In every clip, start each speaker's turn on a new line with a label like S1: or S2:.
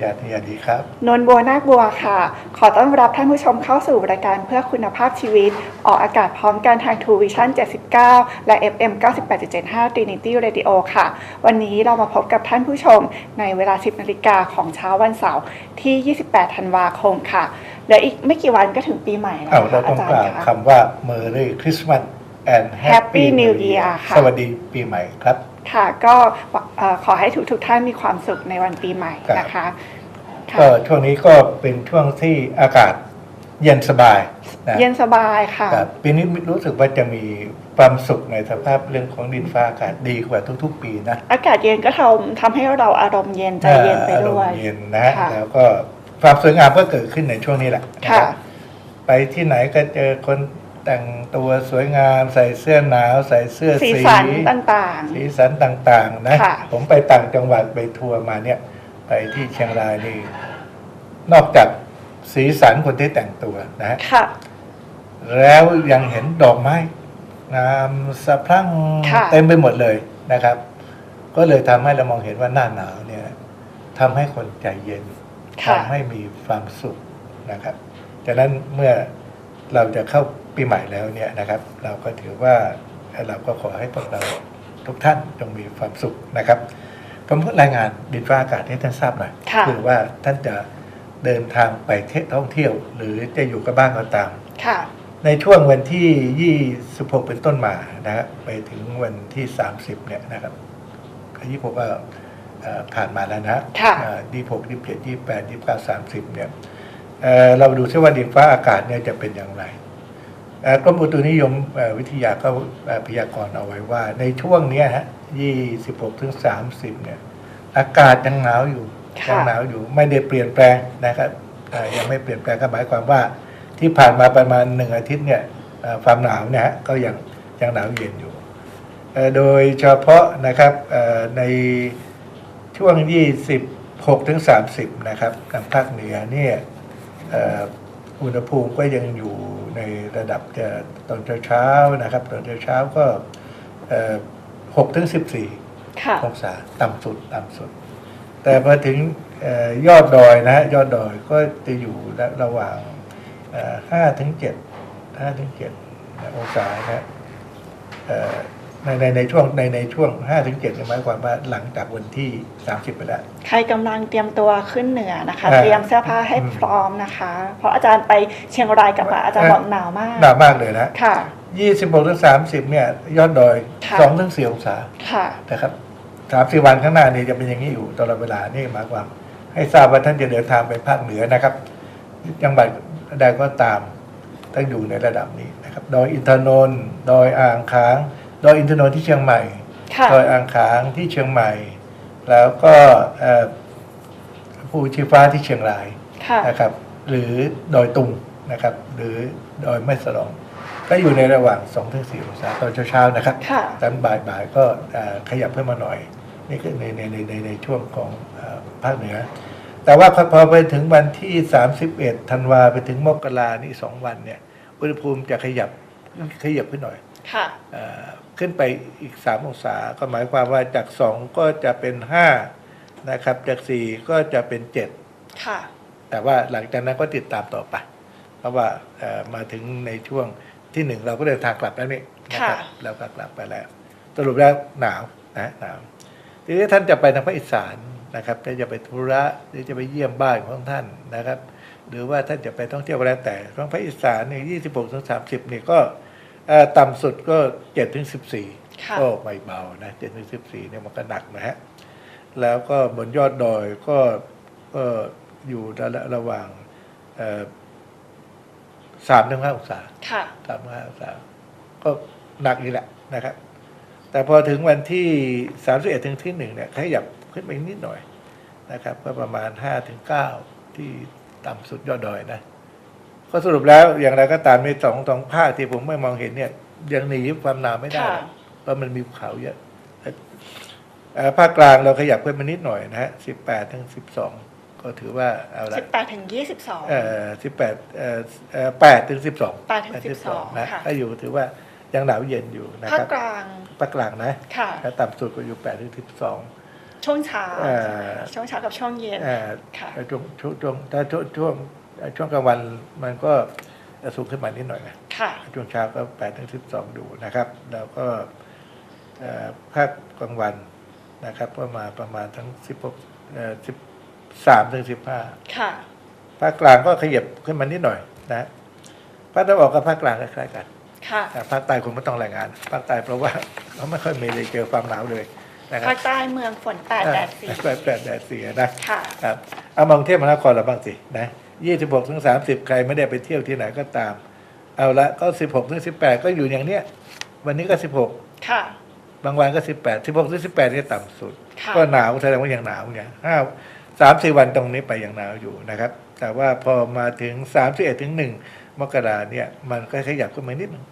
S1: ญญาธยาดีครับ
S2: นนท์บัวนาคบัวค่ะ ขอต้อนรับท่านผู้ชมเข้าสู่รายการเพื่อคุณภาพชีวิต ออกอากาศพร้อมกันทาง True Vision 79 และ FM 98.75 Trinity Radio ค่ะ วันนี้เรามาพบกับท่านผู้ชมในเวลา 10 นาฬิกาของเช้าวันเสาร์ที่ 28 ธันวาคมค่ะเหลืออีกไม่กี่วันก็ถึงปีใหม่แล้ว
S1: เอา
S2: นะ
S1: เรา
S2: คะ
S1: ต้
S2: อา
S1: อง
S2: จากร
S1: ล่าว
S2: ย์คะ
S1: คำว่า Merry Christmas and
S2: Happy
S1: Happy
S2: New
S1: New
S2: Year
S1: Year
S2: ค่ะ
S1: สวัสดีปีใหม่ครับ
S2: ค่ะก็เอ่อขอให้ทุกทุกๆท่านมีความสุขในวันปีใหม่นะคะค่ะ
S1: ก็ช่วงนี้ก็เป็นช่วงที่อากาศเย็นสบายนะ
S2: เย็นสบายค่ะ
S1: ครับปีนี้รู้สึกว่าจะมีความสุขในสภาพเรื่องของดินฟ้าอากาศดีกว่าทุก ๆ ปีนะ
S2: อากาศเย็นก็ทำทำให้เราอารมณ์เย็นใจเย็นไป
S1: อาร
S2: ด้
S1: ม
S2: วย
S1: ณ์เย็นนะฮะ
S2: ค่ะ
S1: แล้วก็ความสวยงามก็เกิดขึ้นในช่วงนี้แหละนะ
S2: ค่ะ
S1: รับไปที่ไหนก็เจอคน แต่งตัวสวยงามใส่เสื้อหนาวใส่เสื้อ
S2: สี
S1: สี
S2: สันต่าง
S1: สีสันต่างๆนะ
S2: ค่ะ
S1: ผมไปต่างจังหวัดไปทัวร์มาเนี่ย ไปที่เชียงรายนี่นอกจากสีสันคนที่แต่งตัวนะฮะ
S2: ๆค่ะ
S1: แล้วยังเห็นดอกไม้งามสะพรั่ง
S2: ค่ะ
S1: เต็มไปหมดเลยนะครับ ก็เลยทำให้เรามองเห็นว่าหน้าหนาวเนี่ยทำให้คนใจเย็น
S2: ค่ะ
S1: ทำให้มีความสุขนะครับจากนั้นเมื่อเราจะเข้า ปีใหม่แล้วเนี่ยนะครับ เราก็ถือว่าเราก็ขอให้พวกเราทุกท่านจงมีความสุขนะครับผมก็รายงานดินฟ้าอากาศให้ท่านทราบหน่อย
S2: ค่ะ
S1: คือว่าท่านจะเดินทางไปเที่ยวท่องเที่ยว หรือจะอยู่กับบ้านก็ตาม
S2: ค่ะ
S1: ในช่วงวันที่ 26 เป็นต้นมานะครับไปถึงวันที่ 30 เนี่ยนะครับยี่ผมว่าเอ่อผ่านมาแล้วนะ
S2: ค่ะ
S1: ยี่หกยี่เจ็ดยี่แปดยี่เก้าสามสิบเนี่ยเอ่อเราดูซิว่าดินฟ้าอากาศเนี่ยจะเป็นอย่างไรเอ่อ กรมอุตุนิยมเอ่อวิทยาก็เอ่อพยากรณ์เอาไว้ว่า ในช่วงเนี้ยฮะ26ถึง30เนี่ย อากาศยังหนาวอยู่
S2: ค่ะ
S1: ยังหนาวอยู่ ไม่ได้เปลี่ยนแปลงนะครับเอ่อยังไม่เปลี่ยนแปลงก็หมายความว่า ที่ผ่านมาประมาณหนึ่งอาทิตย์เนี่ยเอ่อความหนาวเนี่ยฮะก็ยังยังหนาวเย็นอยู่เอ่อโดยเฉพาะนะครับเอ่อในช่วง 26ถึง30 นะครับทางภาคเหนือเนี่ยเอ่ออุณหภูมิก็ยังอยู่ ในระดับจะตอนเช้าๆนะครับ ตอนเช้าๆก็เอ่อ6ถึง14
S2: ค่ะ
S1: องศาต่ำสุดต่ำสุด แต่พอถึงเอ่อยอดดอยนะฮะยอดดอยก็จะอยู่ระระหว่างห้าถึงเจ็ดห้าถึงเจ็ดองศานะฮะเอ่อ ในในในช่วงในในช่วงห้าถึงเจ็ดหมายความว่าหลังจากวันที่สามสิบไปแล้ว
S2: ใครกำลังเตรียมตัวขึ้นเหนือนะคะ
S1: อ่า
S2: เตรียมเสื้อผ้าให้
S1: อืม
S2: พร้อมนะคะ เพราะอาจารย์ไปเชียงรายกลับมาอาจารย์บอกหนาวมาก
S1: หนาวมากเลยนะ
S2: ค่ะ
S1: ยี่สิบหกถึงสามสิบเนี่ย ยอดดอย
S2: ค่ะ
S1: สองถึงสี่องศา
S2: ค่ะ
S1: นะครับสามสี่วันข้างหน้านี้จะเป็นอย่างนี้อยู่ตลอดเวลานี่หมายความ ให้ทราบว่าท่านจะเดินทางไปภาคเหนือนะครับจังหวัดใดก็ตามต้องอยู่ในระดับนี้นะครับ ดอยอินทนนท์ดอยอ่างค้าง ดอยอินทนนท์ที่เชียงใหม่
S2: ค่ะ
S1: ดอยอ่างค้างที่เชียงใหม่ แล้วก็เอ่อภูชีฟ้าที่เชียงราย
S2: ค่ะ
S1: นะครับ หรือดอยตุงนะครับ หรือดอยแม่สลอง ก็อยู่ในระหว่าง 2-4องศาตอนเช้าๆนะครับ
S2: ค่ะ
S1: ตอนบ่ายๆก็เอ่อขยับขึ้นมาหน่อย นี่คือในในในในในช่วงของเอ่อภาคเหนือ แต่ว่าพอพอไปถึงวันที่ 31 ธันวาไปถึงมกรานี่สองวันเนี่ย อุณหภูมิจะขยับขยับขึ้นหน่อย
S2: ค่ะ
S1: เอ่อ ขึ้นไปอีก 3 องศา ก็หมายความว่าจาก 2 ก็จะเป็น 5 นะครับ จาก 4 ก็จะเป็น 7
S2: ค่ะ
S1: แต่ว่าหลังจากนั้นก็ติดตามต่อไป เพราะว่าเอ่อมาถึงในช่วงที่หนึ่งเราก็เดินทางกลับแล้วนี่นะครับ
S2: ค่ะ
S1: เราก็กลับไปแล้ว สรุปแล้วหนาวนะหนาวทีนี้ท่านจะไปทางภาคอีสานนะครับถ้าจะไปธุระหรือจะไปเยี่ยมบ้านของท่านนะครับ หรือว่าท่านจะไปท่องเที่ยวก็แล้วแต่ของภาคอีสานเนี่ยยี่สิบหกถึงสามสิบนี่ก็เอ่อ ต่ำสุดก็เจ็ดถึงสิบสี่
S2: ค่ะ
S1: ก็ไม่เบานะเจ็ดถึงสิบสี่เนี่ยมันก็หนักนะฮะ แล้วก็บนยอดดอยก็ก็อยู่ระระหว่างสามถึงห้าองศา
S2: ค่ะ
S1: สามห้าองศา ก็หนักอีกแหละนะครับ แต่พอถึงวันที่สามสิบเอ็ดถึงที่หนึ่งเนี่ยขยับขึ้นไปนิดหน่อยนะครับ ก็ประมาณห้าถึงเก้าที่ต่ำสุดยอดดอยนะ ก็สรุปแล้วอย่างไรก็ตามในสองสองภาคที่ผมไม่มองเห็นเนี่ย ยังหนีความหนาวไม่ได้
S2: ค่ะ
S1: เพราะมันมีภูเขาเยอะเอ่อภาคกลางเราขยับขึ้นมานิดหน่อยนะฮะสิบแปดถึงสิบสองก็ถือว่าเอาละ
S2: สิบแปดถึงยี่สิบสอง
S1: เอ่อสิบแปดเอ่อเอ่อแปดถึงสิบสอง
S2: 8ถึง12
S1: นะ
S2: ค่ะ
S1: ก็อยู่ถือว่ายังหนาวเย็นอยู่นะ
S2: ภา
S1: ค
S2: ครับกลาง
S1: ภาคกลางนะ
S2: ค่ะ
S1: แล้วต่ำสุดก็อยู่แปดถึงสิบสอง
S2: ช่วงเช้า
S1: เอ่อ
S2: ช่วงเช้ากับช่วงเย็น
S1: เอ่อ
S2: ค่ะ
S1: ช่วงช่วงช่วงถ้าช่วงช่วง ช่วงกลางวันมันก็จะสูงขึ้นมานิดหน่อยนะ
S2: ค่ะ
S1: ช่วงเช้าก็แปดถึงสิบสองดูนะครับ แล้วก็เอ่อภาคกลางวันนะครับก็มาประมาณทั้งสิบหกสิบสามถึงสิบห้า
S2: ค่ะ
S1: ภาคกลางก็ขยับขึ้นมานิดหน่อยนะภาคตะวันออกกับภาคกลางคล้ายๆกัน
S2: ค่ะ
S1: แต่ภาคใต้คงไม่ต้องรายงาน ภาคใต้เพราะว่าเขาไม่ค่อยมีเลยเจอความหนาวเลยนะครั
S2: ภาคใต้เมืองฝนแปดแดดสี่
S1: แปดแปดแดดสี่นะ
S2: ค่ะ
S1: ครับเอามากรุงเทพมหานครเราบ้างสินะ ยี่สิบหกถึงสามสิบใครไม่ได้ไปเที่ยวที่ไหนก็ตาม เอาละก็สิบหกถึงสิบแปดก็อยู่อย่างเนี้ย วันนี้ก็สิบหก
S2: ค่ะ
S1: บางวันก็สิบแปดสิบหกถึงสิบแปดนี่ต่ำสุด
S2: ค่ะ
S1: ก็หนาวแสดงว่ายังหนาวไงห้าสามสี่วันตรงนี้ไปยังหนาวอยู่นะครับ แต่ว่าพอมาถึงสามสิบเอ็ดถึงหนึ่งมกราเนี่ย มันก็ขยับขึ้นมานิดหนึง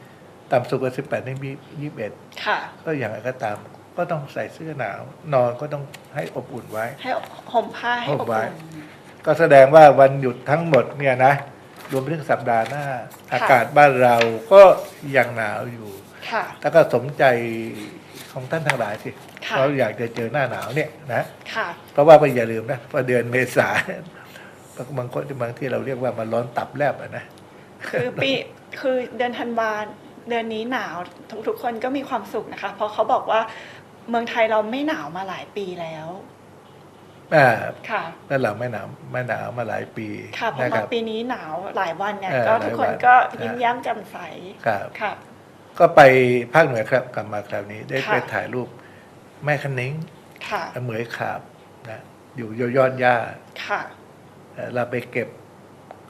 S1: ต่ำสุดก็สิบแปดถึงยี่สิบเอ็ด
S2: ค่ะ
S1: ก็อย่างไรก็ตาม ก็ต้องใส่เสื้อหนาว นอนก็ต้องให้อบอุ่นไว้
S2: ให้ห่มผ้าให้อบ
S1: ห่มไว้
S2: อุ่น
S1: ก็แสดงว่าวันหยุดทั้งหมดเนี่ยนะรวมไปถึงสัปดาห์หน้า
S2: ค่ะ
S1: อากาศบ้านเราก็ยังหนาวอยู่
S2: ค่ะ
S1: แล้วก็สมใจของท่านทั้งหลายสิ
S2: ค่ะ
S1: เราอยากจะเจอหน้าหนาวเนี่ยนะ
S2: ค่ะ
S1: เพราะว่าไปอย่าลืมนะพอเดือนเมษาบางคนบางที่เราเรียกว่ามันร้อนตับแลบอะนะ
S2: คือปีคือเดือนธันวาเดือนนี้หนาวทุกทุกคนก็มีความสุขนะคะ เพราะเขาบอกว่าเมืองไทยเราไม่หนาวมาหลายปีแล้ว
S1: อ่า
S2: ค่ะ
S1: แล้วเราไม่หนาวไม่หนาวมาหลายปี
S2: ค่ะพอ
S1: นะค
S2: มา
S1: รับ
S2: ปีนี้หนาวหลายวันเนี่ย
S1: เออ
S2: ก็ทุกคน
S1: หลายวัน
S2: ก็
S1: นะ
S2: ยิ้มแย้มแจ่มใส
S1: ครับ
S2: ค่ะ
S1: ก็ไปภาคเหนือครับกลับมาคราวนี้ได้
S2: ค่ะ
S1: ไปถ่ายรูปแม่คันนิ้ง
S2: ค่ะ
S1: เหมยขาบนะอยู่ยอดหญ้า
S2: ค่ะ
S1: เอ่อเราไปเก็บ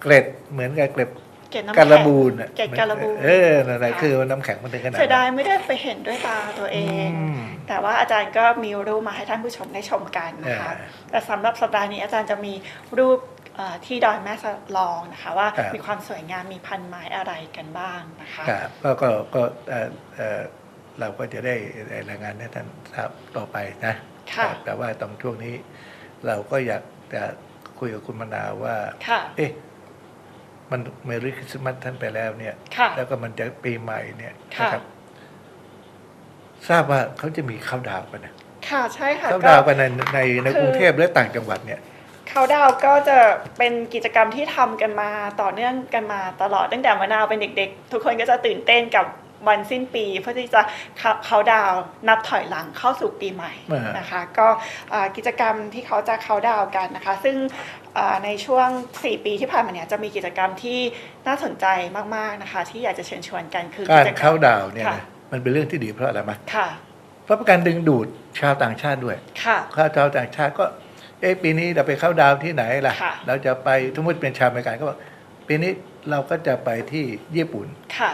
S1: เกล็ดเหมือนกับเกล็ด
S2: เกล็ดน้ำ
S1: ก
S2: แข็ง
S1: ระบูนอะ
S2: เกล็ดการบูน
S1: เออนั่นแหละ
S2: ค่ะ
S1: คือน้ำแข็งมันถึงขนาด
S2: เสียดาย
S1: นั้น
S2: ไม่ได้ไปเห็นด้วยตาตัวเอง
S1: อืม
S2: แต่ว่าอาจารย์ก็มีรูปมาให้ท่านผู้ชมได้ชมกันนะคะ
S1: เออ
S2: แต่สำหรับสัปดาห์นี้อาจารย์จะมีรูปเอ่อที่ดอยแม่สลองนะคะว่า
S1: ครับ
S2: มีความสวยงามมีพันไม้อะไรกันบ้างนะคะ
S1: ครับก็ก็ก็เอ่อเอ่อเราก็จะได้รายงานให้ท่านทราบต่อไปนะ
S2: ค่ะ
S1: ครับแต่ว่าตรงช่วงนี้ เราก็อยากจะคุยกับคุณมนาวว่า
S2: ค่ะ
S1: เอ๊ะ มันเมริคริสต์มาสท่านไปแล้วเนี่ย
S2: ค่ะ
S1: แล้วก็มันจะปีใหม่เนี่ย
S2: ค่ะ
S1: นะครับ ทราบว่าเขาจะมีเข้าดาวน์กันนะ
S2: ค่ะใช่ค่ะ
S1: เข้า
S2: ก็
S1: ดาวน์กันในในใน
S2: คือ ก
S1: รุงเทพและต่างจังหวัดเนี่ย
S2: เขาดาวน์ก็จะเป็นกิจกรรมที่ทำกันมาต่อเนื่องกันมาตลอดตั้งแต่มะนาวเป็นเด็ก ๆ ทุกคนก็จะตื่นเต้นกับ วันสิ้นปีเพื่อที่จะเขาดาวน์นับถอยหลังเข้าสู่ปีใหม่
S1: อ่าน
S2: นะคะก็อ่ากิจกรรมที่เขาจะเขาดาวน์กันนะคะ ซึ่งอ่าในช่วง 4 ปีที่ผ่านมาเนี่ยจะมีกิจกรรมที่น่าสนใจมากๆนะคะ ที่อยากจะเชิญชวนกันคือ
S1: การ
S2: กิจกรรม
S1: เข้าดาวน์เนี่ย
S2: ค่ะ
S1: นะมันเป็นเรื่องที่ดีเพราะอะไรมั้ย
S2: ค่ะ
S1: เพราะเป็นการดึงดูดชาวต่างชาติด้วย
S2: ค่ะ
S1: ข้าวชาวต่างชาติก็เอ๊ะปีนี้เราไปเข้าดาวน์ที่ไหนล่ะ
S2: ค่ะ
S1: เราจะไปสมมติเป็นชาวอเมริกันก็บอกปีนี้เราก็จะไปที่ญี่ปุ่น
S2: ค่ะ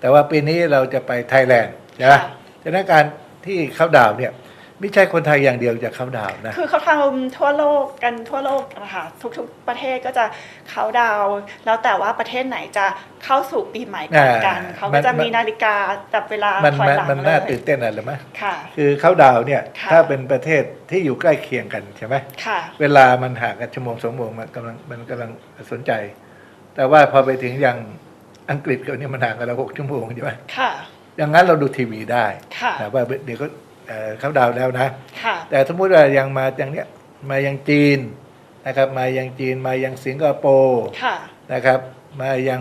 S1: แต่ว่าปีนี้เราจะไปไทยแลนด์ใช่ไหม
S2: ค่ะ
S1: ฉะนั้นการที่เข้าดาวน์เนี่ยไม่ใช่คนไทยอย่างเดียวจะเข้าดาวน์นะ
S2: คือเขาทำทั่วโลกกันทั่วโลกนะคะทุกๆประเทศก็จะเขาดาวน์แล้วแต่ว่าประเทศไหนจะเข้าสู่ปีใหม่ก่อนกัน
S1: อ่า
S2: เขาก็จะ
S1: มัน
S2: มีนาฬิกาจับเวลา
S1: มัน
S2: ถอย
S1: มัน
S2: หลัง
S1: มัน
S2: เล
S1: น่ายตื่นเต้นอะไรไหม
S2: ค่ะ
S1: คือเข้าดาวน์เนี่ย
S2: ค่ะ
S1: ถ้าเป็นประเทศที่อยู่ใกล้เคียงกันใช่ไหม
S2: ค่ะ
S1: เวลามันห่างกันชั่วโมงสองชั่วโมงมันกำลังมันกำลังสนใจ แต่ว่าพอไปถึงอย่าง อังกฤษกับเนี่ยมันห่างกันแล้วหกชั่วโมงใช่ไหม
S2: ค่ะ
S1: อย่างนั้นเราดูทีวีได้
S2: ค่ะ
S1: นะว่าเดี๋ยวก็เอ่อเข้าดาวน์แล้วนะ
S2: ค่ะ
S1: แต่สมมุติว่ายังมาอย่างเนี้ยมายังจีนนะครับมายังจีนมายังสิงคโปร์
S2: ค่ะ
S1: นะครับมายัง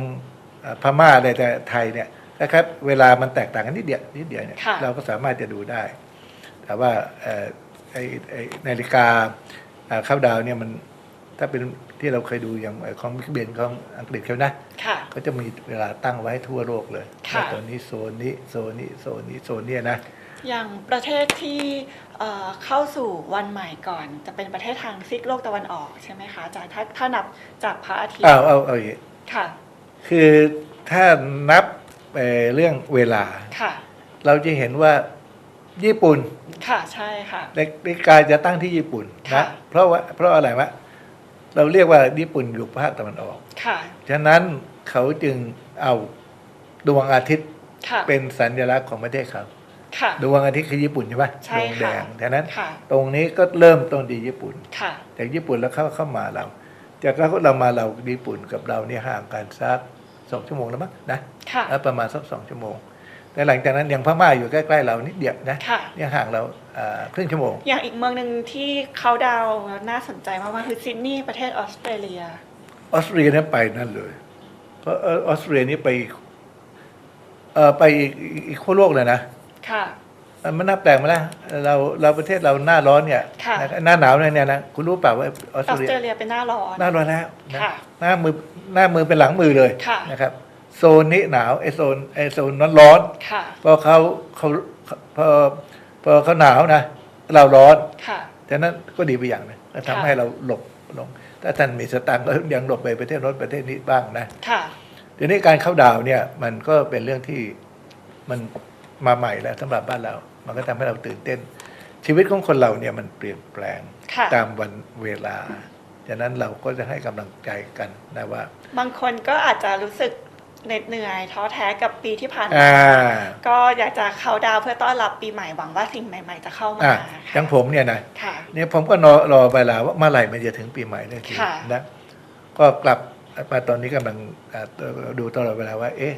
S1: เอ่อพม่าอะไรแต่ไทยเนี่ยนะครับเวลามันแตกต่างกันนิดเดียวนิดเดียวเนี่ย
S2: ค่ะ
S1: เราก็สามารถจะดูได้ แต่ว่าเอ่อไอ้ไอ้นาฬิกาเอ่อเข้าดาวน์เนี่ยมัน ถ้าเป็นที่เราเคยดูอย่างเอ่อของบิ๊กเบนของอังกฤษเขานะ
S2: ค่ะ
S1: ก็จะมีเวลาตั้งไว้ทั่วโลกเลย
S2: ค่ะ
S1: ว่าตัวนี้โซนนี้โซนนี้โซนนี้โซนเนี้นะ
S2: อย่างประเทศที่เอ่อเข้าสู่วันใหม่ก่อน จะเป็นประเทศทางซีกโลกตะวันออกใช่ไหมคะอาจารย์ถ้าถ้านับจากพระอาทิตย์
S1: เอาเอาเอาอย่างนี้
S2: ค่ะ
S1: คือถ้านับเอ่อเรื่องเวลา
S2: ค่ะ
S1: เราจะเห็นว่าญี่ปุ่น
S2: ค่ะใช่ค่ะ
S1: นาฬิกาจะตั้งที่ญี่ปุ่น
S2: ค่ะ
S1: นะเพราะว่าเพราะอะไรวะ เราเรียกว่าญี่ปุ่นอยู่ภาคตะวันออก
S2: ค่ะ
S1: ฉะนั้นเขาจึงเอาดวงอาทิตย์
S2: ค่ะ
S1: เป็นสัญลักษณ์ของประเทศเขา
S2: ค่ะ
S1: ดวงอาทิตย์คือญี่ปุ่นใช่ไหม
S2: ใช่
S1: ดวงแด
S2: ค่ะ
S1: งฉะนั้น
S2: ค่ะ
S1: ตรงนี้ก็เริ่มต้นที่ญี่ปุ่น
S2: ค่ะ
S1: จากญี่ปุ่นแล้วเข้าเข้ามาเรา จากแล้วเรามาเราญี่ปุ่นกับเราเนี่ยห่างกันสักสองชั่วโมงแล้วมั้งนะ
S2: ค่ะ
S1: แล้วประมาณสักสองชั่วโมง แต่หลังจากนั้นยังพม่าอยู่ใกล้ๆเรานิดเดียวนะ
S2: ค่ะ
S1: ยังห่างเราเอ่อครึ่งชั่วโมง
S2: อย่างอีกเมืองหนึ่งที่เขาดาวน์แล้วน่าสนใจมากๆคือซิดนีย์ประเทศออสเตรเลีย
S1: ออสเตรเลียนั้นไปนั่นเลย เพราะเอ่อออสเตรเลียนี่ไปเอ่อไปอีกอีกอีกขั้วโลกเลยนะ
S2: ค่ะ
S1: มันน่าแปลกไหมล่ะเราเราประเทศเราหน้าร้อนเนี่ย
S2: ค่ะ
S1: นะหน้าหนาวเนี่ยนะคุณรู้เปล่าว่าออส
S2: ออ
S1: เตร
S2: ส
S1: เลีย
S2: เตรเลียเป็นหน้าร้อน
S1: หน้าร้อนแล้วนะ
S2: ค่ะ
S1: หน้ามือหน้ามือเป็นหลังมือเลย
S2: ค่ะ
S1: นะครับ โซนนี้หนาวไอโซนไอโซนนั้นร้อน
S2: ค่ะ
S1: พอเขาเขาพอพอเขาหนาวนะ เราร้อน
S2: ค่ะ
S1: ฉะนั้นก็ดีไปอย่างหนึงก็ทำ
S2: ค่ะ
S1: ให้เราหลบลง ถ้าท่านมีสตังค์ก็ยังหลบไปประเทศโน้นประเทศนี้บ้างนะ
S2: ค่ะ
S1: ทีนี้การเข้าดาวน์เนี่ย มันก็เป็นเรื่องที่มันมาใหม่แล้วสำหรับบ้านเรา มันก็ทำให้เราตื่นเต้น ชีวิตของคนเราเนี่ยมันเปลี่ยนแปลง
S2: ค่ะ
S1: ตามวันเวลาฉะนั้นเราก็จะให้กำลังใจกันนะว่า
S2: บางคนก็อาจจะรู้สึก เหน็ดเหนื่อยท้อแท้กับปีที่ผ่านมา
S1: อ่า
S2: ก็อยากจะเข้าดาวน์เพื่อต้อนรับปีใหม่หวังว่าสิ่งใหม่ ๆ จะเข้ามา
S1: อ่า
S2: ค่ะ
S1: อย่างผมเนี่ยนะ
S2: ค่ะ
S1: เนี่ยผมก็รอรอเวลาว่าเมื่อไหร่มันจะถึงปีใหม่ได้ที
S2: ค่ะ
S1: นะก็กลับมาตอนนี้กำลังอ่าดูตลอดเวลาว่า เอ๊ะ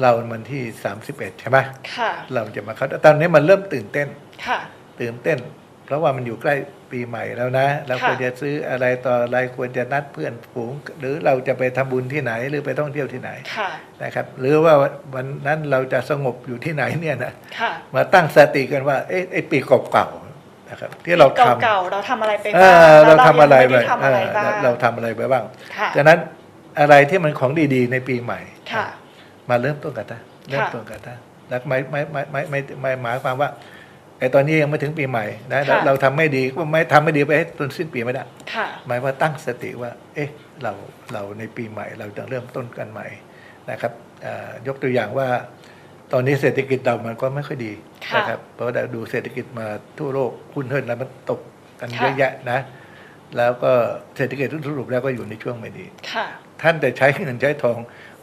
S1: เรามันที่สามสิบเอ็ดใช่ไหม
S2: ค่ะ
S1: เราจะมาเข้าตอนนี้มันเริ่มตื่นเต้น
S2: ค่ะ
S1: ตื่นเต้น เพราะว่ามันอยู่ใกล้ ปีใหม่แล้วนะเรา
S2: ค่ะ
S1: ควรจะซื้ออะไรต่ออะไรควรจะนัดเพื่อนฝูง หรือเราจะไปทำบุญที่ไหนหรือไปท่องเที่ยวที่ไหน
S2: ค่ะ
S1: นะครับ หรือว่าวันนั้นเราจะสงบอยู่ที่ไหนเนี่ยนะ
S2: ค่ะ
S1: มาตั้งสติกันว่าเอ๊ะไอ้ปีเก่าๆนะครับ ที่เราทำ
S2: เก่าๆเราทำอะไรไป
S1: เอ
S2: บ้าง
S1: อ
S2: แล้ว
S1: เราทำอะไร
S2: ยัง
S1: ไป
S2: ม่ด้ทำอะไรบ้าง
S1: เออเราทำอะไรไปบ้าง
S2: ค่ะ
S1: ดังนั้นอะไรที่มันของดีๆ ในปีใหม่
S2: ค่ะ
S1: มาเริ่มต้นกันนะเริ่มต้นกันนะแล้วไม่ไม่ไม่ไม่ไม่ไม่หมายความว่าไอ้ ตอนนี้ยังไม่ถึงปีใหม่นะแล้ว
S2: ค่ะ
S1: เราทำไม่ดีก็ไม่ทำไม่ดีไปให้จนสิ้นปีไม่ได้
S2: ค่ะ
S1: หมายว่าตั้งสติว่า เอ๊ะ เรา เราในปีใหม่ เราจะเริ่มต้นกันใหม่นะครับเอ่อยกตัวอย่างว่า ตอนนี้เศรษฐกิจเรามันก็ไม่ค่อยดี
S2: ค่ะ
S1: นะครับ เพราะเราดูเศรษฐกิจมาทั่วโลกหุ้นเฮินแล้วมันตกกัน
S2: ค่ะ
S1: เยอะแยะนะ แล้วก็เศรษฐกิจสรุปแล้วก็อยู่ในช่วงไม่ดี
S2: ค่ะ
S1: ท่านแต่ใช้เงินใช้ทอง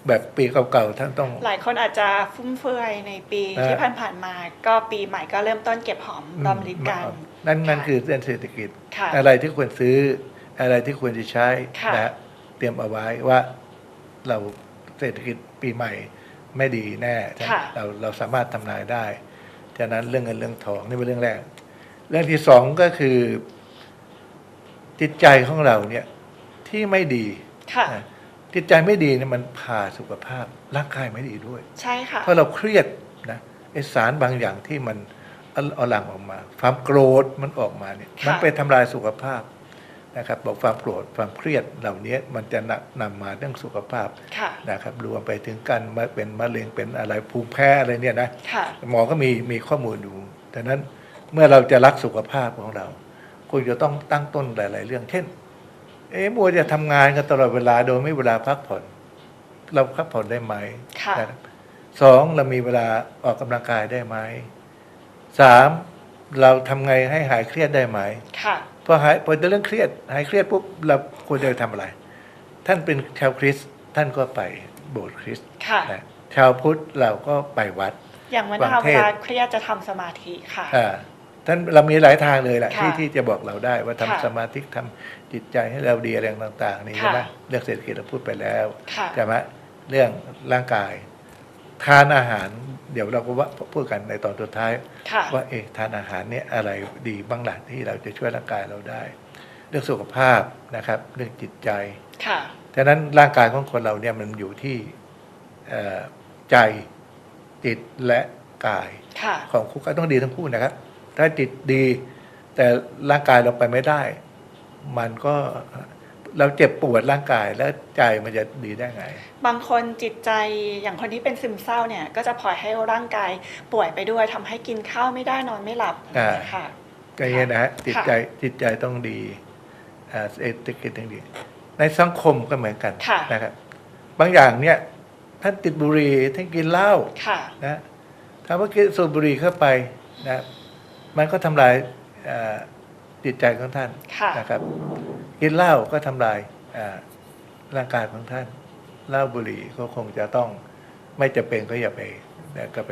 S1: แบบปีเก่าๆท่านต้อง
S2: หลายคนอาจจะฟุ่มเฟือยในปี
S1: เออ
S2: ที่ผ่านๆมา ก็ปีใหม่ก็เริ่มต้นเก็บหอมรอมริบกัน
S1: นั่นนั่น
S2: ค่ะ
S1: คือเรื่องเศรษฐกิจ
S2: ค่ะ
S1: อะไรที่ควรซื้ออะไรที่ควรจะใช้
S2: ค่ะ
S1: นะฮะเตรียมเอาไว้ว่าเราเศรษฐกิจปีใหม่ไม่ดีแน่
S2: ค่ะ
S1: เราเราสามารถทำนายได้ฉะนั้นเรื่องเงินเรื่องทองนี่เป็นเรื่องแรก เรื่องที่สองก็คือ จิตใจของเราเนี่ยที่ไม่ดี
S2: ค่ะ
S1: นะ จิตใจไม่ดีเนี่ยมันพาสุขภาพร่างกายไม่ดีด้วย
S2: ใช่ค่ะ
S1: เพราะเราเครียดนะไอสารบางอย่างที่มันเอาเอาหลั่งออกมา ความโกรธมันออกมาเนี่ย
S2: ค่ะ
S1: มันไปทำลายสุขภาพนะครับ บอกความโกรธความเครียดเหล่านี้มันจะนำนำมาเรื่องสุขภาพ
S2: ค่ะ
S1: นะครับรวมไปถึงการมาเป็นมะเร็งเป็นอะไรภูมิแพ้อะไรเนี่ยนะ
S2: ค่ะ
S1: หมอก็มีมีข้อมูลดูดังนั้นเมื่อเราจะรักสุขภาพของเราคุณจะต้องตั้งต้นหลาย ๆ เรื่องเช่น เอ๊ะมัวจะทำงานกันตลอดเวลาโดยไม่มีเวลาพักผ่อน เราพักผ่อนได้ไหม
S2: ค่ะ
S1: นะครับสองเรามีเวลาออกกำลังกายได้ไหมสามเราทำไงให้หายเครียดได้ไหม
S2: ค่ะ
S1: พอหายพอจะเรื่องเครียด หายเครียดปุ๊บเราควรจะทำอะไร ท่านเป็นชาวคริสต์ท่านก็ไปโบสถ์คริสต์
S2: ค่ะ
S1: นะชาวพุทธเราก็ไปวัด
S2: อย่างวัน
S1: บาง
S2: ทา
S1: เท
S2: เว
S1: ศ
S2: ลาเครียดจะทำสมาธิค่ะ
S1: อ่า ท่านเรามีหลายทางเลยแหละ
S2: ค่ะ
S1: ที่ที่จะบอกเราได้ว่าทำ
S2: ค่ะ
S1: สมาธิทำจิตใจให้เราดีอะไรต่าง ๆ นี่
S2: ค่ะ
S1: ใช่ไหมเรื่องเศรษฐกิจเราพูดไปแล้ว
S2: ค่ะ
S1: ใช่ไหมเรื่องร่างกาย ทานอาหาร เดี๋ยวเราก็ว่าพูดกันในตอนสุดท้าย
S2: ค่ะ
S1: ว่าเอ๊ะทานอาหารเนี่ยอะไรดีบ้างหล่ะที่เราจะช่วยร่างกายเราได้ เรื่องสุขภาพนะครับ เรื่องจิตใจ
S2: ค่ะ
S1: ฉะนั้นร่างกายของคนเราเนี่ยมันอยู่ที่เอ่อใจจิตและกาย
S2: ค่ะ
S1: ของคู่ก็ต้องดีทั้งคู่นะครับ ถ้าจิตดี แต่ร่างกายเราไปไม่ได้ มันก็เราเจ็บปวดร่างกายแล้วใจมันจะดีได้ไง
S2: บางคนจิตใจอย่างคนที่เป็นซึมเศร้าเนี่ย ก็จะปล่อยให้ร่างกายป่วยไปด้วยทำให้กินข้าวไม่ได้นอนไม่หลับ
S1: อ่า
S2: ค่ะ
S1: ก็อย่างนี้นะฮะจิตใจจิตใจต้องดีอ่าเศรษฐกิจต้องดี ในสังคมก็เหมือนกัน
S2: ค่ะ
S1: นะครับบางอย่างเนี่ยท่านติดบุหรี่ท่านกินเหล้า
S2: ค่ะ
S1: นะถ้าว่ากินสูบบุหรี่เข้าไปนะ มันก็ทำลายอ่าจิตใจของท่าน
S2: ค่ะ
S1: นะครับ กินเหล้าก็ทำลายอ่าร่างกายของท่านเหล้าบุหรี่ก็คงจะต้องไม่จะเป็นก็อย่าไปนะก็ไป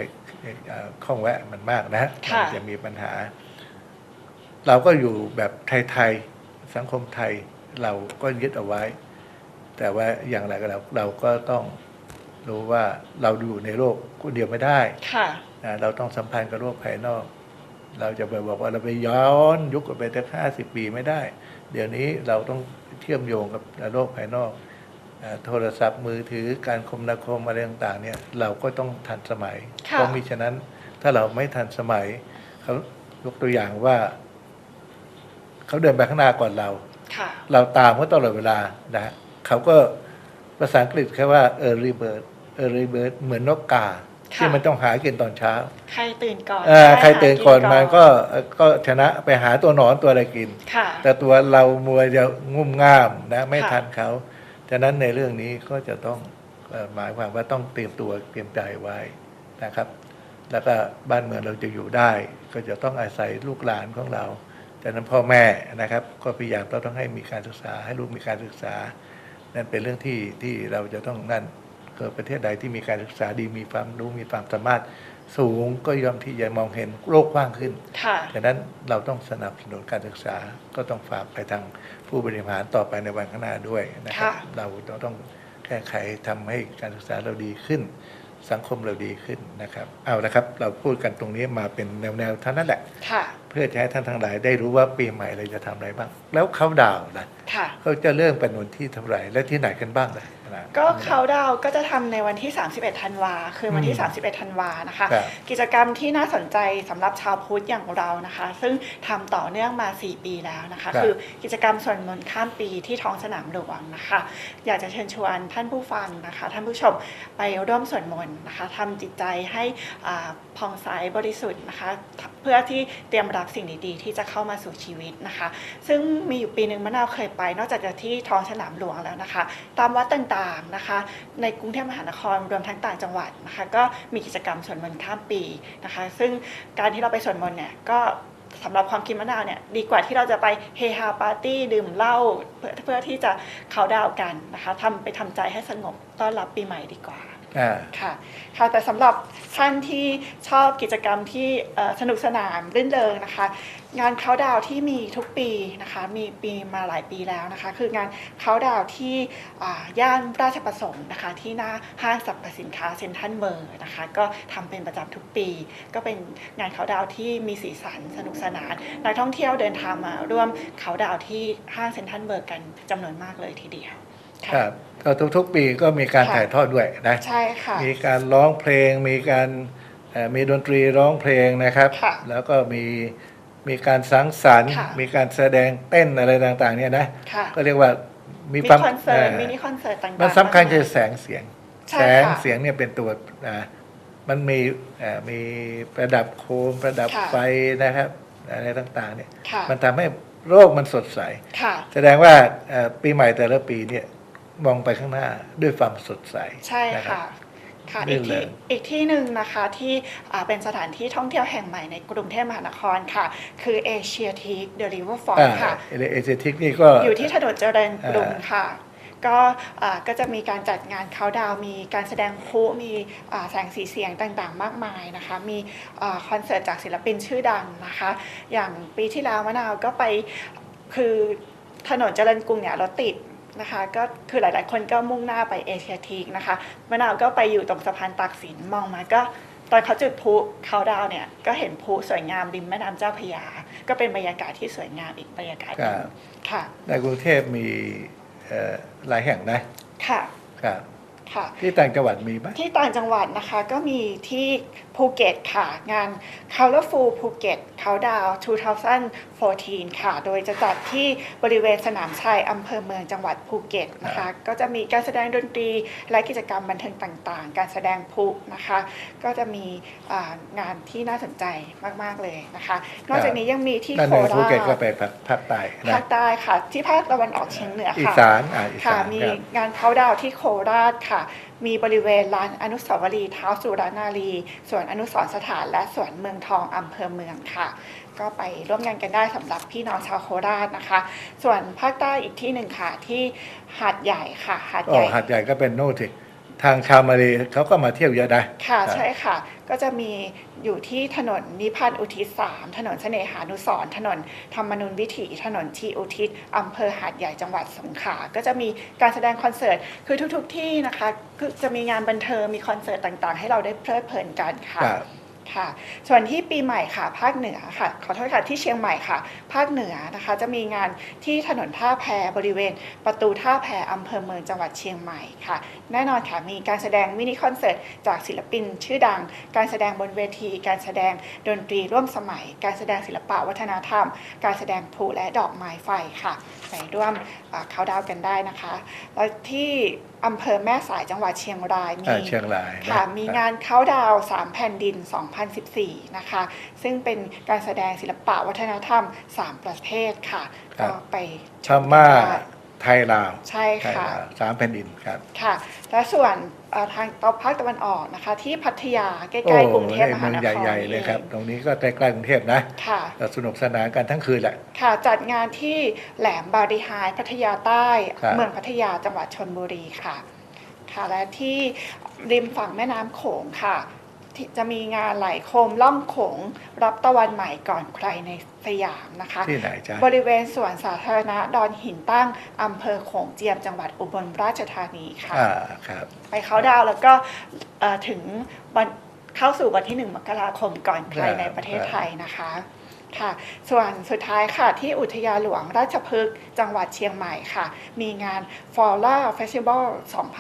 S1: อ่าข้องแวะมันมากนะ
S2: ค่ะ
S1: มัจะมีปัญหา เราก็อยู่แบบไทยๆสังคมไทยเราก็ยึดเอาไว้ แต่ว่าอย่างไรก็แล้วเราก็ต้องรู้ว่าเราอยู่ในโลกคนเดียวไม่ได้
S2: ค่ะ
S1: นะเราต้องสัมพันธ์กับโลกภายนอก เราจะไปบอกว่าเราไปย้อนยุคไปตั้งห้าสิบปีไม่ได้ เดี๋ยวนี้เราต้องเชื่อมโยงกับโลกภายนอกอ่าโทรศัพท์มือถือการคมนาคมอะไรต่างๆเนี่ยเราก็ต้องทันสมัย
S2: ค่ะ
S1: เพราะมิฉะนั้นถ้าเราไม่ทันสมัยเขายกตัวอย่างว่า เขาเดินไปข้างหน้าก่อนเรา
S2: ค่ะ
S1: เราตามเขาตลอดเวลานะฮะเขาก็ภาษาอังกฤษแค่ว่า early bird early bird เหมือนนกกา ที่มันต้องหากินตอนเช้า
S2: ใครตื่นก่อน
S1: เอ่อใครตื่นก่อน
S2: ได้หา
S1: มันก็ก็ชนะไปหาตัวหนอนตัวอะไรกิน
S2: ค่ะ
S1: แต่ตัวเรามัวจะงุ่มง่ามนะไม่
S2: ค่ะ
S1: ทันเขาฉะนั้นในเรื่องนี้ก็จะต้องเอ่อหมายความว่าต้องเตรียมตัวเตรียมใจไว้นะครับ แล้วก็บ้านเมืองเราจะอยู่ได้ ก็จะต้องอาศัยลูกหลานของเราจากนั้นพ่อแม่นะครับ ก็พยายามต้องให้มีการศึกษาให้ลูกมีการศึกษา นั่นเป็นเรื่องที่ที่เราจะต้องนั่น เกิดประเทศใดที่มีการศึกษาดีมีความรู้มีความสามารถสูงก็ย่อมที่จะมองเห็นโลกกว้างขึ้น
S2: ค่ะ
S1: ดังนั้นเราต้องสนับสนุนการศึกษาก็ต้องฝากไปทางผู้บริหารต่อไปในวันข้างหน้าด้วยนะครับ
S2: ค่ะ
S1: เราต้องแก้ไขทำให้การศึกษาเราดีขึ้น สังคมเราดีขึ้นนะครับ เอาละครับ เราพูดกันตรงนี้มาเป็นแนวๆเท่านั้นแหละ
S2: ค่ะ
S1: เพื่อจะให้ท่านทั้งหลายได้รู้ว่าปีใหม่เราจะทำอะไรบ้าง แล้วเขาดาวน์นะ
S2: ค่ะ
S1: เขาจะเริ่มเป็นวันที่เท่าไหร่และที่ไหนกันบ้างนะ นะ
S2: ก็เขาดาวน์ก็จะทำในวันที่ 31 ธันวาคือวันที่
S1: อืม
S2: 31 ธันวานะคะ
S1: ครับ
S2: กิจกรรมที่น่าสนใจสำหรับชาวพุทธอย่างเรานะคะ ซึ่งทำต่อเนื่องมา 4 ปีแล้วนะคะ
S1: ครับ
S2: คือกิจกรรมสวดมนต์ข้ามปีที่ท้องสนามหลวงนะคะ อยากจะเชิญชวนท่านผู้ฟังนะคะ ท่านผู้ชมไปร่วมสวดมนต์นะคะทำจิตใจให้อ่าผ่องใสบริสุทธิ์นะคะเพื่อที่เตรียมรับสิ่งดีๆ ที่จะเข้ามาสู่ชีวิตนะคะ ซึ่งมีอยู่ปีหนึ่งมะนาวเคยไป นอกจากจะที่ท้องสนามหลวงแล้วนะคะ ตามวัดต่างๆนะคะ ในกรุงเทพมหานครรวมทั้งต่างจังหวัดนะคะ ก็มีกิจกรรมสวดมนต์ข้ามปีนะคะ ซึ่งการที่เราไปสวดมนต์เนี่ยก็สำหรับความคิดมะนาวเนี่ยดีกว่าที่เราจะไปเฮฮาปาร์ตี้ดื่มเหล้าเพื่อเพื่อที่จะเขาดาวกันนะคะทำไปทำใจให้สงบต้อนรับปีใหม่ดีกว่า
S1: อ่า
S2: ค่ะ ค่ะ แต่สำหรับท่านที่ชอบกิจกรรมที่เอ่อสนุกสนานรื่นเริงนะคะ งานเขาดาวที่มีทุกปีนะคะ มีปีมาหลายปีแล้วนะคะ คืองานเขาดาวที่อ่าย่านราชประสงค์นะคะ ที่หน้าห้างสรรพสินค้าเซ็นทรัลเมอร์นะคะ ก็ทำเป็นประจำทุกปี ก็เป็นงานเขาดาวที่มีสีสันสนุกสนานนักท่องเที่ยวเดินทางมาร่วมเขาดาวที่ห้างเซ็นทรัลเมอร์กันจำนวนมากเลยทีเดียว ค่ะ
S1: ครับก็ทุกๆปีก็มีการ
S2: ค่ะ
S1: ถ่ายทอดด้วยนะ
S2: ใช่ค่ะ
S1: มีการร้องเพลง มีการเอ่อมีดนตรีร้องเพลงนะครับ
S2: ค่ะ
S1: แล้วก็มีมีการสังสรรค์
S2: ค่ะ
S1: มีการแสดงเต้นอะไรต่างๆ เนี่ยนะ
S2: ค่ะ
S1: ก็เรียกว่ามี
S2: มี
S1: ความ
S2: คอนเสิร์ต
S1: อ่อ
S2: มินิคอนเสิร์ตต่างๆ
S1: มันสำคัญ
S2: มาก
S1: คือ
S2: มาย
S1: แสงเสียง
S2: ใช่
S1: แสง
S2: ค่ะ
S1: เสียงเนี่ยเป็นตัวอ่ามันมีอ่ามีประดับโคมประดับ
S2: ค่ะ
S1: ไฟนะครับอะไรต่างๆเนี่ย
S2: ค่ะ
S1: มันทำให้โลกมันสดใส
S2: ค่ะ
S1: แสดงว่าเอ่อปีใหม่แต่ละปีเนี่ย มองไปข้างหน้าด้วยความสดใส
S2: ใช่
S1: นะรับ
S2: ค่ะค่ะ
S1: รื่
S2: อีก
S1: นเริ
S2: ที่
S1: ง
S2: อีกที่หนึ่งนะคะที่อ่าเป็นสถานที่ท่องเที่ยวแห่งใหม่ในกรุงเทพมหานครค่ะ คือเอเชียทีคเดลิเวอร์ฟอร์
S1: อ่า
S2: ค่ะ
S1: เอเอเจทิกนี่ก็
S2: อยู่ที่ถนนเจริญกรุง
S1: อ่า
S2: ค่ะ ก็อ่าก็จะมีการจัดงานเขาน์ดาวน์มีการแสดงพลุมีอ่าแสงสีเสียงต่างๆ มากมายนะคะ มีอ่าคอนเสิร์ตจากศิลปินชื่อดังนะคะ อย่างปีที่แล้วมะนาวก็ไปคือถนนเจริญกรุงเนี่ยรถติด นะคะก็คือหลายๆ คนก็มุ่งหน้าไปเอเชียทีกนะคะมะนาวก็ไปอยู่ตรงสะพานตากสินมองมาก็ตอนเขาจุดพลุเขาน์ดาวน์เนี่ยก็เห็นพลุสวยงามริมแม่น้ำเจ้าพระยา ก็เป็นบรรยากาศที่สวยงามอีกบรรยากาศห
S1: ค
S2: นึ่
S1: รั
S2: ง
S1: บ
S2: ค่ะ
S1: ในกรุงเทพมีเอ่อหลายแห่งนะ
S2: ค่ะ
S1: ครับ
S2: ค่ะ
S1: ที่ต่างจังหวัดมีไหม
S2: ที่ต่างจังหวัดนะคะก็มีที่ภูเก็ตค่ะ งาน Colorful ภูเก็ตเขาดาว2014 ค่ะ โดยจะจัดที่บริเวณสนามชัยอำเภอเมืองจังหวัดภูเก็ตนะคะ ก็จะมีการแสดงดนตรีและกิจกรรมบันเทิงต่างๆ การแสดงพลุนะคะ ก็จะมีอ่างานที่น่าสนใจมากๆเลยนะคะ นอกจากนี้ยังมีที่
S1: นั่น
S2: โค
S1: ใน
S2: รา
S1: ภูเก็ตก็
S2: ช
S1: ไปภาคภาคใต้นะ
S2: ภาคใต้ค่ะ ที่ภาคตะวันออกเฉียงเหนือ
S1: อี
S2: ค่ะ
S1: สานอ่าอี
S2: ค่ะ
S1: สาน
S2: มี
S1: ครับ
S2: งานเขาน์ดาวน์ที่โคราชค่ะมีบริเวณลานอนุสาวรีย์เท้าสุรานารีสวนอนุสรสถานและสวนเมืองทองอำเภอเมืองค่ะ ก็ไปร่วมงานกันได้สำหรับพี่น้องชาวโคราชนะคะ ส่วนภาคใต้อีกที่หนึ่งค่ะที่หาดใหญ่ค่ะหาดให
S1: อ
S2: ญ่
S1: หาดใหญ่ก็เป็นโน้ตที่ ทางชาวมาเลยเขาก็มาเที่ยวเยอะนะ
S2: ค่ะ
S1: รับ
S2: ใช่ค่ะ ก็จะมีอยู่ที่ถนนนิพันธ์อุทิศสามถนนเสน่หานุสรณ์ถนนธรรมนุนวิถี ถนนทีอุทิศอำเภอหาดใหญ่จังหวัดสงขลาก็จะมีการแสดงคอนเสิร์ตคือทุก ๆ ที่นะคะคือจะมีงานบันเทิงมีคอนเสิร์ตต่างๆ ให้เราได้เพลิดเพลินกันค่ะ ค่ะ ส่วนที่ปีใหม่ค่ะ ภาคเหนือค่ะ ขอโทษค่ะที่เชียงใหม่ค่ะ ภาคเหนือนะคะ จะมีงานที่ถนนท่าแพบริเวณ ประตูท่าแพอำเภอเมืองจังหวัดเชียงใหม่ค่ะ แน่นอนค่ะมีการแสดงมินิคอนเสิร์ตจากศิลปินชื่อดัง การแสดงบนเวที การแสดงดนตรีร่วมสมัย การแสดงศิลปะวัฒนธรรม การแสดงพลุและดอกไม้ไฟค่ะไปร่วมเขาดาวน์กันได้นะคะ แล้วที่อำเภอแม่สายจังหวัดเชียงรายมี
S1: อ่าเชียงรายน
S2: ค่ะมีงานเขาดาวน์สามแผ่นดิน 2014 นะคะ ซึ่งเป็นการแสดงศิลปะวัฒนธรรม 3 ประเทศค่ะ
S1: ครับ
S2: ก็ไปช
S1: พม่า
S2: กัน ได้
S1: ไทยลาว
S2: ใช่
S1: ไทย
S2: ค่ะ
S1: ลาวสามแผ่นดินครับ
S2: ค่ะ และส่วนเอ่อทางตอนภาคตะวันออกนะคะ ที่พัทยาใก
S1: โอ้
S2: ล้ๆกรุงเทพม
S1: เมื
S2: หา
S1: อง
S2: นคร
S1: ใหญ่ๆเลยครับ
S2: อง
S1: ตรงนี้ก็ใกล้ๆกรุงเทพนะ
S2: ค่ะ
S1: ก็สนุกสนานกันทั้งคืนแหละ
S2: ค่ะ จัดงานที่แหลมบาริไฮพัทยาใต้
S1: ครับ
S2: เมืองพัทยาจังหวัดชนบุรีค่ะ ค่ะและที่ริมฝั่งแม่น้ำโขงค่ะที่ จะมีงานไหลโคมล่องโขงรับตะวันใหม่ก่อนใครในสยามนะคะ
S1: ที่ไหนจ๊ะ
S2: บริเวณสวนสาธารณะดอนหินตั้งอำเภอโขงเจียมจังหวัดอุบลราชธานีค่ะ
S1: อ่าครับ
S2: ไปเขาน์ดาวน์แล้วก็เอ่อถึงวันเข้าสู่วันที่1มกราคมก่อนใคร
S1: ครับ
S2: ในประเทศไทยนะคะค่ะส่วนสุดท้ายค่ะที่อุทยานหลวงราชพฤกษ์จังหวัดเชียงใหม่ค่ะ มีงาน f o r a Festival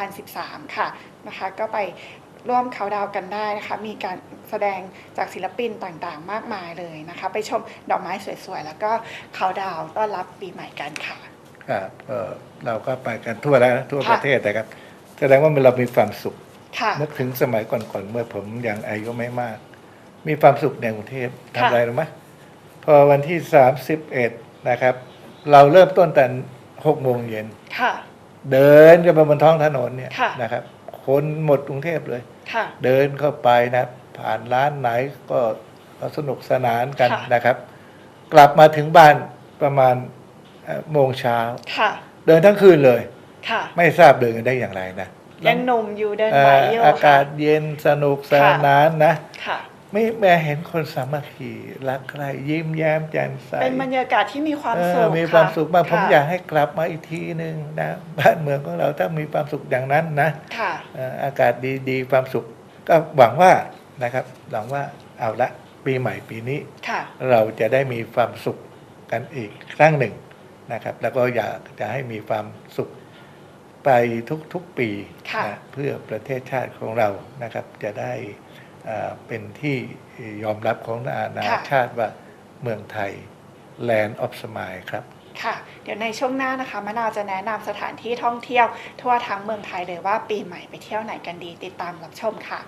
S2: 2013 ค่ะนะคะก็ไป ร่วมเขาน์ดาวน์กันได้นะคะ มีการแสดงจากศิลปินต่างๆ มากมายเลยนะคะ ไปชมดอกไม้สวยๆ แล้วก็เขาน์ดาวน์ต้อนรับปีใหม่กันค่ะ
S1: ครับเอ่อเราก็ไปกันทั่วแล้วนะทั่ว
S2: ค่ะ
S1: ประเทศแต่ครับ แสดงว่าเรามีความสุข
S2: ค่ะ
S1: นึกถึงสมัยก่อนๆเมื่อผมยังอายุไม่มาก มีความสุขในกรุงเทพทำ
S2: ค่ะ
S1: อะไรรู้ไหมพอวันที่สามสิบเอ็ดนะครับ เราเริ่มต้นแต่หกโมงเย็น
S2: ค่ะ
S1: เดินกันไปบนท้องถนนเนี่ย
S2: ค่ะ
S1: นะครับ คนหมดกรุงเทพเลย
S2: ค่ะ
S1: เดินเข้าไปนะ ผ่านร้านไหนก็ก็สนุกสนานกัน
S2: ค่ะ
S1: นะครับ กลับมาถึงบ้านประมาณเอ่อโมงเช้า
S2: ค่ะ
S1: เดินทั้งคืนเลย
S2: ค่ะ
S1: ไม่ทราบเดินกันได้อย่างไรนะ
S2: ยังหนุ่มอยู่เดิน
S1: เอ่
S2: ไหว
S1: อ
S2: อยู่
S1: อากาศ
S2: ค่ะ
S1: เย็นสนุกสนานนะ
S2: ค่ะ
S1: ไม่แม่เห็นคนสามัคคีรักใครยิ้มแย้มแจ่มใส
S2: เป็นบรรยากาศที่มีความ
S1: เอ
S2: สุ
S1: อ
S2: ข
S1: มีความะสุขมากผม
S2: ค่ะ
S1: อยากให้กลับมาอีกทีหนึ่งนะบ้านเมืองของเราถ้ามีความสุขอย่างนั้นนะ
S2: ค่ะ
S1: เอ่ออากาศดีๆความสุข ก็หวังว่านะครับหวังว่าเอาละปีใหม่ปีนี้
S2: ค่ะ
S1: เราจะได้มีความสุขกันอีกครั้งหนึ่งนะครับ แล้วก็อยากจะให้มีความสุขไปทุกๆปี
S2: ค่ะ
S1: นะเพื่อประเทศชาติของเรานะครับ จะได้ เอ่อเป็นที่ยอมรับของนานาชาติว่าเมืองไทย Land of Smile ครับ
S2: ค่ะเดี๋ยวในช่วงหน้านะคะมะนาวจะแนะนำสถานที่ท่องเที่ยว ทั่วทั้งเมืองไทยเลยว่าปีใหม่ไปเที่ยวไหนกันดีติดตามรับชมค่ะ